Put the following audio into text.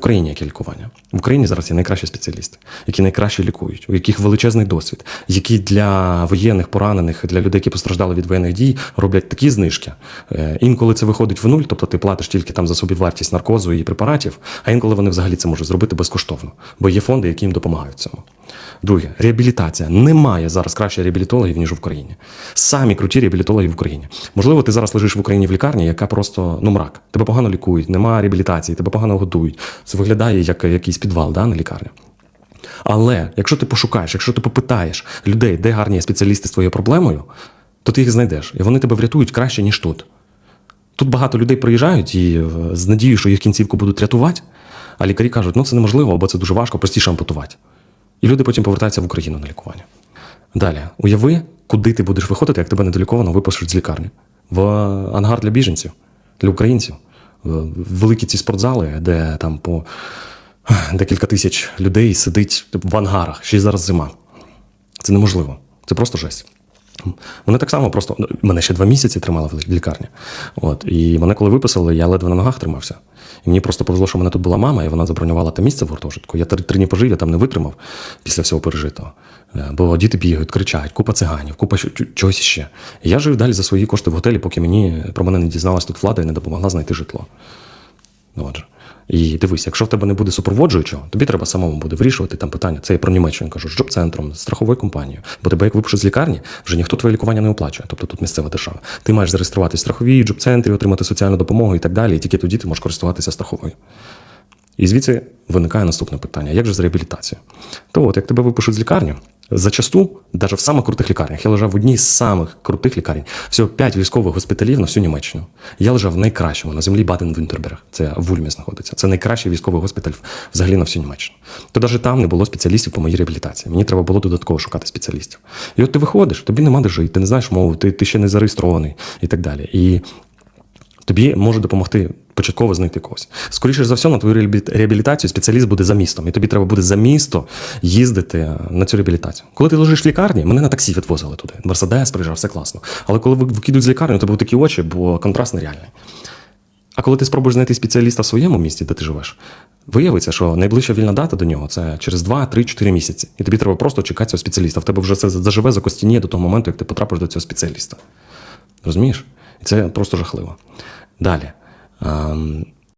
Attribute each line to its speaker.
Speaker 1: Україні яке лікування. В Україні зараз є найкращі спеціалісти, які найкраще лікують, у яких величезний досвід, які для воєнних поранених, для людей, які постраждали від воєнних дій, роблять такі знижки. Е, Інколи це виходить в нуль, тобто ти платиш тільки там за собівартість наркозу і препаратів, а інколи вони взагалі це можуть зробити безкоштовно, бо є фонди, які їм допомагають цьому. Друге, реабілітація. Немає зараз краще реабілітологів, ніж в Україні. Самі круті реабілітологи в Україні. Можливо, ти зараз лежиш в Україні в лікарні, яка просто ну мрак. Тебе погано лікують, немає реабілітації, тебе погано годують. Це виглядає як якийсь підвал, да, на лікарні. Але якщо ти пошукаєш, якщо ти попитаєш людей, де гарні спеціалісти з твоєю проблемою, то ти їх знайдеш, і вони тебе врятують краще, ніж тут. Тут багато людей приїжджають і е, з надією, що їх кінцівку будуть рятувати, а лікарі кажуть, ну це неможливо, або це дуже важко, простіше ампутувати. І люди потім повертаються в Україну на лікування. Далі, уяви, куди ти будеш виходити, як тебе недоліковано випишуть з лікарні. В ангар для біженців, для українців. Великі ці спортзали, де там по декілька тисяч людей сидить в ангарах, ще й зараз зима. Це неможливо. Це просто жесть. Мене так само просто ну, мене ще два місяці тримали в лікарні. От і мене коли виписали, я ледве на ногах тримався. І мені просто повезло, що в мене тут була мама, і вона забронювала те місце в гуртожитку. Я три, дні пожив, я там не витримав після всього пережитого. Е, Бо діти бігають, кричать, купа циганів, купа чогось ще. Я жив далі за свої кошти в готелі, поки мені про мене не дізналась тут влада і не допомогла знайти житло. Ну, Отже. І дивись, якщо в тебе не буде супроводжуючого, тобі треба самому буде вирішувати там питання. Це я про Німеччину кажу, з джоб-центром, з страховою компанією. Бо тебе як випишуть з лікарні, вже ніхто твоє лікування не оплачує, тобто тут місцева держава. Ти маєш зареєструватися в страховій джоб-центрі, отримати соціальну допомогу і так далі. І тільки тоді ти можеш користуватися страховою. І звідси виникає наступне питання: як же з реабілітацією? То от, як тебе випишуть з лікарні, зачасту, навіть в самих крутих лікарнях, я лежав в одній з самих крутих лікарень, всього 5 військових госпіталів на всю Німеччину. Я лежав в найкращому на землі Баден-Вюнтерберг. Це в Ульмі знаходиться. Це найкращий військовий госпіталь взагалі на всю Німеччину. То навіть там не було спеціалістів по моїй реабілітації. Мені треба було додатково шукати спеціалістів. І от ти виходиш, тобі нема де жити, ти не знаєш мову, ти, ти ще не зареєстрований і так далі. І тобі може допомогти початково знайти когось. Скоріше за все, на твою реабілітацію спеціаліст буде за містом, і тобі треба буде за місто їздити на цю реабілітацію. Коли ти лежиш в лікарні, мене на таксі відвозили туди. Мерседес приїжджав, все класно. Але коли ви- викидуть з лікарні, у тебе такі очі, бо контраст нереальний. А коли ти спробуєш знайти спеціаліста в своєму місті, де ти живеш, виявиться, що найближча вільна дата до нього це через 2, 3, 4 місяці. І тобі треба просто чекати цього спеціаліста. В тебе вже це заживе за костініє до того моменту, як ти потрапиш до цього спеціаліста. Розумієш? І це просто жахливо. Далі. Um,